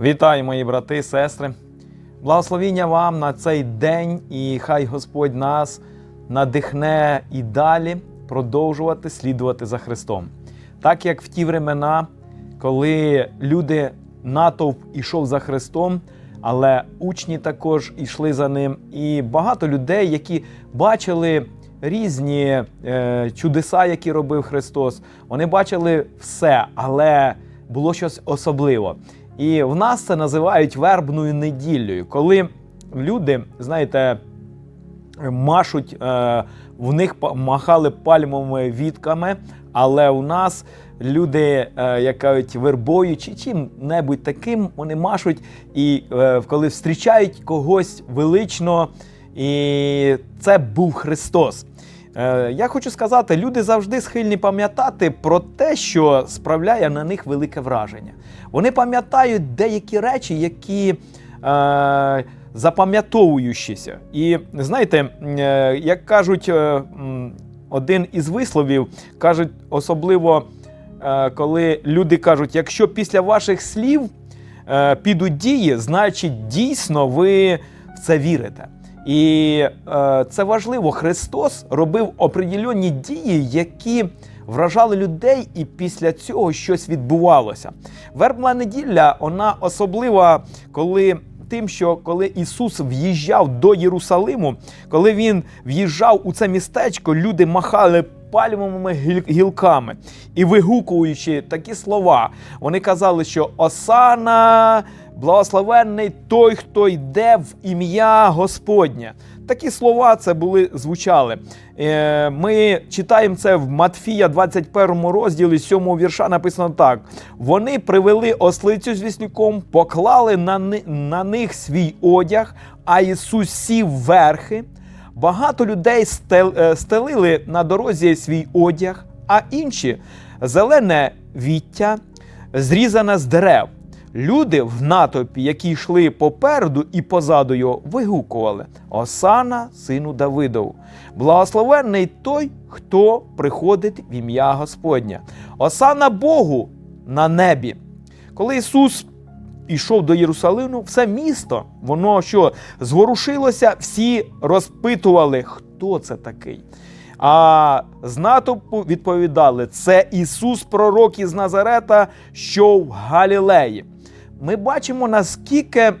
Вітаю, мої брати, сестри. Благословіння вам на цей день, і хай Господь нас надихне і далі продовжувати слідувати за Христом. Так як в ті времена, коли люди натовп ішов за Христом, але учні також йшли за ним, і багато людей, які бачили різні е, чудеса, які робив Христос, вони бачили все, але було щось особливе. І в нас це називають вербною неділею, коли люди, знаєте, машуть, е, в них махали пальмовими вітками, але у нас люди, е, як кажуть, вербою чи чим-небудь таким, вони машуть, і е, коли зустрічають когось велично, і це був Христос. Е, Я хочу сказати, люди завжди схильні пам'ятати про те, що справляє на них велике враження. Вони пам'ятають деякі речі, які е, запам'ятовуючіся. І знаєте, е, як кажуть, е, один із висловів кажуть, особливо е, коли люди кажуть, якщо після ваших слів е, підуть дії, значить дійсно ви в це вірите. І е, це важливо. Христос робив определенні дії, які вражали людей, і після цього щось відбувалося. Вербна неділя вона особлива, коли. Тим, що коли Ісус в'їжджав до Єрусалиму, коли Він в'їжджав у це містечко, люди махали пальмовими гілками і вигукуючи такі слова, вони казали, що Осана, благословенний той, хто йде в ім'я Господнє. Такі слова це були звучали. Е, Ми читаємо це в Матфія 21 розділі 7 вірша. Написано так: вони привели ослицю з віслюком, поклали на них свій одяг, а Ісус сів верхи. Багато людей е, стелили на дорозі свій одяг, а інші зелене віття, зрізане з дерев. Люди в натовпі, які йшли попереду і позаду його, вигукували: Осана, сину Давидову, благословенний той, хто приходить в ім'я Господня. Осана Богу на небі. Коли Ісус ішов до Єрусалиму, все місто, воно що зворушилося, всі розпитували, хто це такий. А з натовпу відповідали: це Ісус, пророк із Назарета, що в Галілеї. Ми бачимо, наскільки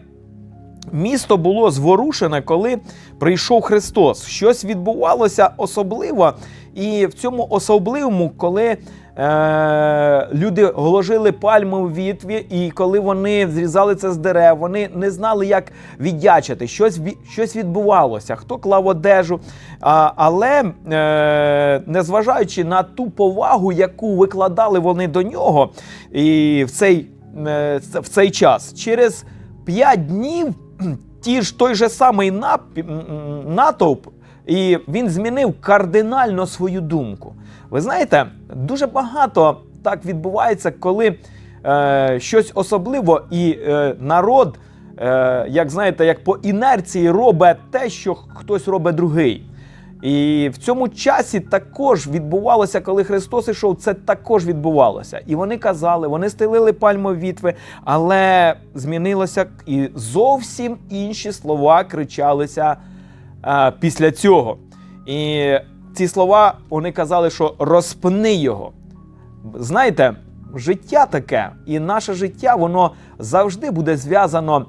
місто було зворушене, коли прийшов Христос. Щось відбувалося особливо, і в цьому особливому, коли е, люди голожили пальму в вітві, і коли вони зрізали це з дерев, вони не знали, як віддячити. Щось, щось відбувалося, хто клав одежу. А, але е, незважаючи на ту повагу, яку викладали вони до нього, і в цей, е, в цей час, через п'ять днів ті ж той же самий натовп, і він змінив кардинально свою думку. Ви знаєте, дуже багато так відбувається, коли е, щось особливо, і е, народ, е, як знаєте, як по інерції робить те, що хтось робить другий. І в цьому часі також відбувалося, коли Христос ішов, це також відбувалося. І вони казали, вони стелили пальмові вітви, але змінилося і зовсім інші слова кричалися е, після цього. І ці слова вони казали, що розпни його. Знаєте, життя таке, і наше життя воно завжди буде зв'язано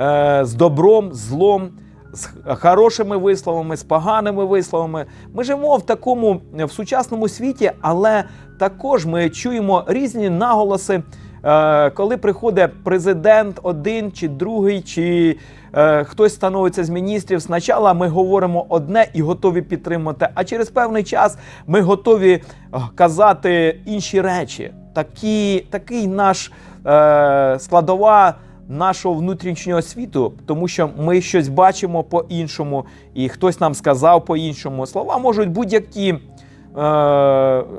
е, з добром, злом, з хорошими висловами, з поганими висловами. Ми живемо в такому в сучасному світі, але також ми чуємо різні наголоси. Е, коли приходить президент один чи другий, чи е, хтось становиться з міністрів, спочатку ми говоримо одне і готові підтримати, а через певний час ми готові е, казати інші речі. Такі, такий наш е, складова нашого внутрішнього світу, тому що ми щось бачимо по-іншому, і хтось нам сказав по-іншому. Слова можуть будь-які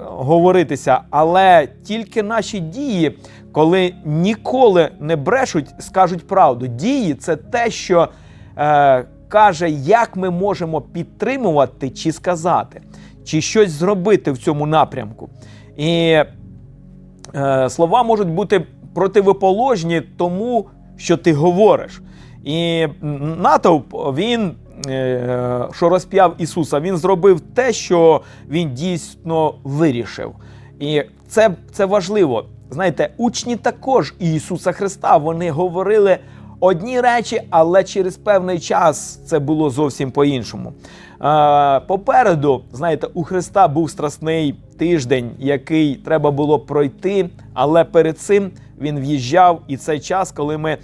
говоритися, але тільки наші дії, коли ніколи не брешуть, скажуть правду. Дії це те, що е, каже, як ми можемо підтримувати чи сказати, чи щось зробити в цьому напрямку. І е, слова можуть бути противоположні тому, що ти говориш. І натовп він. Е, Що розп'яв Ісуса, він зробив те, що він дійсно вирішив. І це, це важливо. Знаєте, учні також Ісуса Христа вони говорили одні речі, але через певний час це було зовсім по-іншому. Е, Попереду, знаєте, у Христа був страсний тиждень, який треба було пройти, але перед цим він в'їжджав, і цей час, коли ми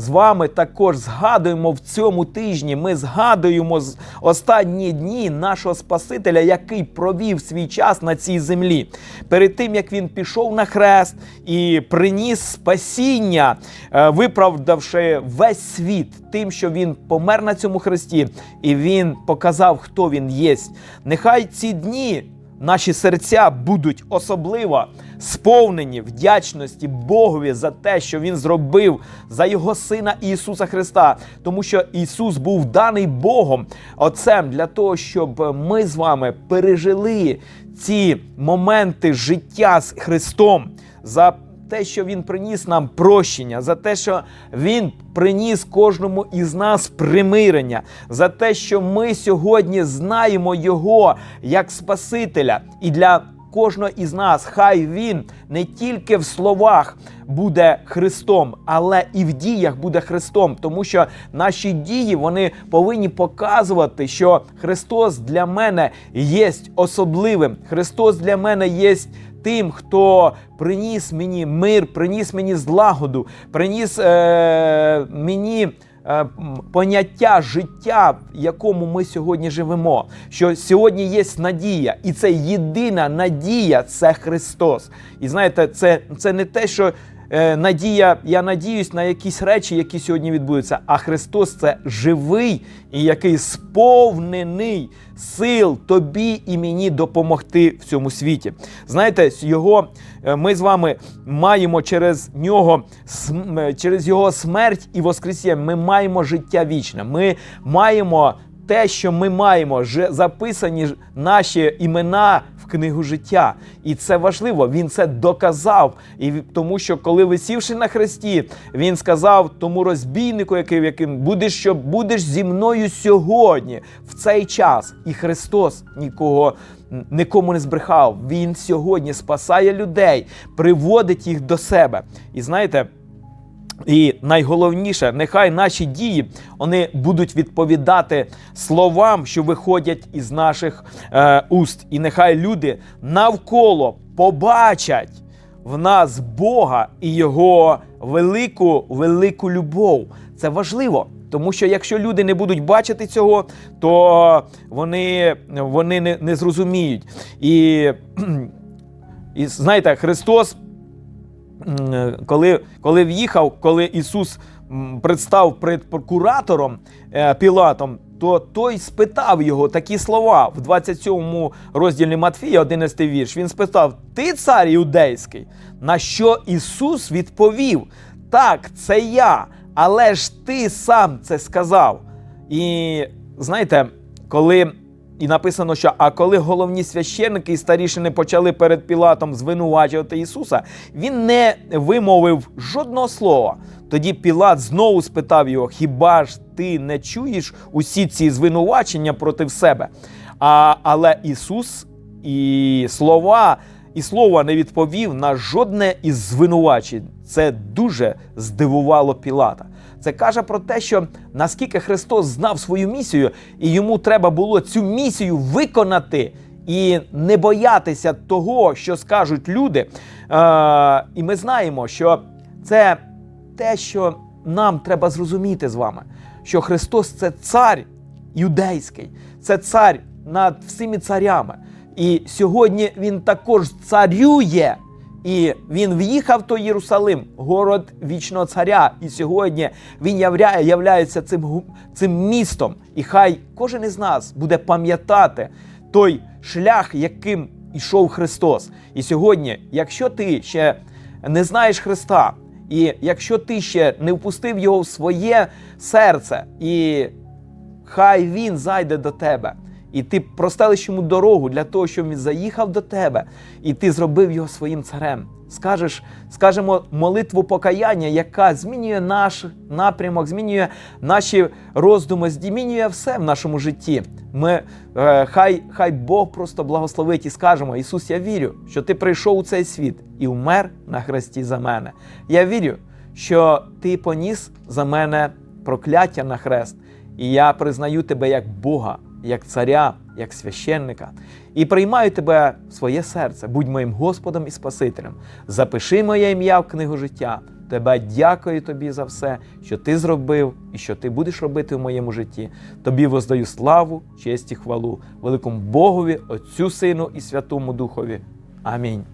з вами також згадуємо в цьому тижні. Ми згадуємо останні дні нашого Спасителя, який провів свій час на цій землі. Перед тим як він пішов на хрест і приніс спасіння, е, виправдавши весь світ тим, що він помер на цьому хресті, і він показав, хто він є. Нехай ці дні. Наші серця будуть особливо сповнені вдячності Богові за те, що Він зробив за Його Сина Ісуса Христа, тому що Ісус був даний Богом Отцем для того, щоб ми з вами пережили ці моменти життя з Христом. за те, що він приніс нам прощення, за те, що він приніс кожному із нас примирення, за те, що ми сьогодні знаємо його як Спасителя, і для кожного із нас хай він не тільки в словах буде Христом, але і в діях буде Христом, тому що наші дії вони повинні показувати, що Христос для мене є особливим. Христос для мене є тим, хто приніс мені мир, приніс мені злагоду, приніс е, мені. е, Поняття життя, в якому ми сьогодні живемо, що сьогодні є надія, і це єдина надія це Христос. І знаєте, це, це не те, що е, надія, я надіюсь на якісь речі, які сьогодні відбудуться. А Христос це живий і який сповнений сил тобі і мені допомогти в цьому світі. Знаєте, його е, ми з вами маємо через нього е, через його смерть і воскресіння. Ми маємо життя вічне. Ми маємо. Те, що ми маємо, вже записані наші імена в книгу життя, і це важливо. Він це доказав. І тому, що коли висівши на хресті, він сказав тому розбійнику, який яким будеш, що будеш зі мною сьогодні, в цей час. І Христос нікого нікому не збрехав. Він сьогодні спасає людей, приводить їх до себе. І знаєте. І найголовніше, нехай наші дії вони будуть відповідати словам, що виходять із наших е, уст. І нехай люди навколо побачать в нас Бога і Його велику, велику любов. Це важливо. Тому що якщо люди не будуть бачити цього, то вони, вони не, не зрозуміють. І, і знаєте, Христос коли, коли в'їхав, коли Ісус представ перед прокуратором е, Пілатом, то той спитав його такі слова в 27 розділі Матфія, 11 вірш. Він спитав: Ти цар іудейський? На що Ісус відповів: Так, це я, але ж ти сам це сказав. І знаєте, коли і написано, що а коли головні священники і старішини почали перед Пілатом звинувачувати Ісуса, він не вимовив жодного слова. Тоді Пілат знову спитав його: Хіба ж ти не чуєш усі ці звинувачення проти себе? А, але Ісус і слова, і слова не відповів на жодне із звинувачень. Це дуже здивувало Пілата. Це каже про те, що наскільки Христос знав свою місію, і йому треба було цю місію виконати і не боятися того, що скажуть люди. Е, і ми знаємо, що це те, що нам треба зрозуміти з вами, що Христос це цар юдейський, це цар над всіми царями. І сьогодні він також царює. І він в'їхав до Єрусалим, город вічного царя. І сьогодні він являє, являється цим, цим містом. І хай кожен із нас буде пам'ятати той шлях, яким ішов Христос. І сьогодні, якщо ти ще не знаєш Христа, і якщо ти ще не впустив його в своє серце, і хай він зайде до тебе. І ти простелиш йому дорогу для того, щоб він заїхав до тебе, і ти зробив його своїм царем. скажеш, скажемо молитву покаяння, яка змінює наш напрямок, змінює наші роздуми, змінює все в нашому житті. Ми е, хай, хай Бог просто благословить і скажемо: Ісус, я вірю, що Ти прийшов у цей світ і вмер на хресті за мене. Я вірю, що Ти поніс за мене прокляття на хрест, і я признаю тебе як Бога, як царя, як священника, і приймаю тебе в своє серце. Будь моїм Господом і Спасителем. Запиши моє ім'я в книгу життя. Тебе дякую тобі за все, що ти зробив і що ти будеш робити в моєму житті. Тобі воздаю славу, честь і хвалу, великому Богові, Отцю Сину і Святому Духові. Амінь.